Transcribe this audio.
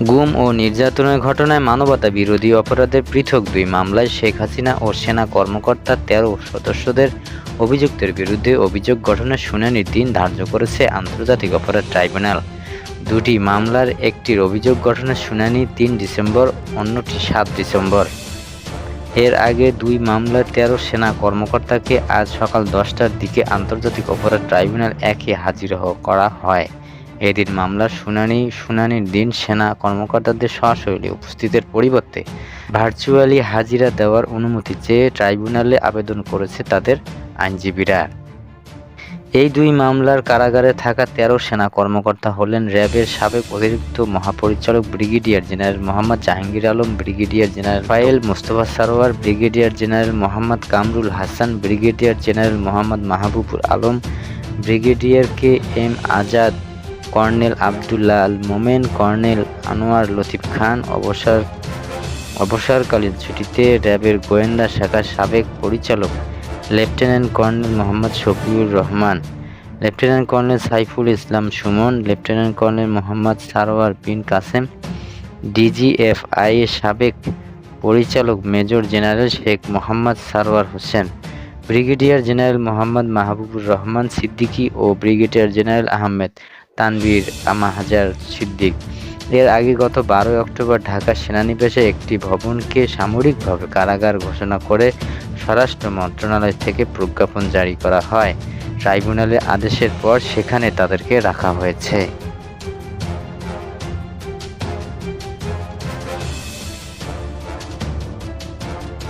গুম ও নির্যাতনের ঘটনায় মানবতা বিরোধী অপরাধের পৃথক দুই মামলায় শেখ হাসিনা ও সেনা কর্মকর্তা তেরো সদস্যদের অভিযুক্তের বিরুদ্ধে অভিযোগ গঠনের শুনানির দিন ধার্য করেছে আন্তর্জাতিক অপরাধ ট্রাইব্যুনাল। দুটি মামলার একটির অভিযোগ গঠনের শুনানি তিন ডিসেম্বর, অন্যটি সাত ডিসেম্বর। এর আগে দুই মামলার তেরো সেনা কর্মকর্তাকে আজ সকাল দশটার দিকে আন্তর্জাতিক অপরাধ ট্রাইব্যুনাল একে হাজির করা হয়। এদিন মামলার শুনানি, শুনানির দিন সেনা কর্মকর্তাদের সরাসরি উপস্থিতের পরিবর্তে ভার্চুয়ালি হাজিরা দেওয়ার অনুমতি চেয়ে ট্রাইব্যুনালে আবেদন করেছে তাদের আইনজীবীরা। এই দুই মামলার কারাগারে থাকা তেরো সেনা কর্মকর্তা হলেন র্যাবের সাবেক অতিরিক্ত মহাপরিচালক brigadier general Mohammad Jahangir Alam, brigadier general file Mostafa Sarwar, brigadier general Mohammad Kamrul Hasan, brigadier general Mohammad Mahbubur Alam, brigadier K M Azad colonel Abdullah Al Momen, colonel Anwar Latif Khan, অবসর, অবসরকালীন ছুটিতে র্যাবের গোয়েন্দা শাখার সাবেক পরিচালক lieutenant colonel Mohammad Shafiur Rahman, lieutenant colonel Saiful Islam Sumon, lieutenant colonel Mohammad Sarwar Bin Kasem, DGFI এর সাবেক পরিচালক major general Sheikh Mohammad Sarwar Hossain, brigadier general Mohammad Mahbubur Rahman Siddiqui ও ব্রিগেডিয়ার জেনারেল আহমেদ। তানভীর আমাহাজার সিদ্দিক। এর আগে গত বারোই October Dhaka সেনানিবাসে একটি ভবনকে সামরিকভাবে কারাগার ঘোষণা করে স্বরাষ্ট্র মন্ত্রণালয় থেকে প্রজ্ঞাপন জারি করা হয়। ট্রাইব্যুনালের আদেশের পর সেখানে তাদেরকে রাখা হয়েছে।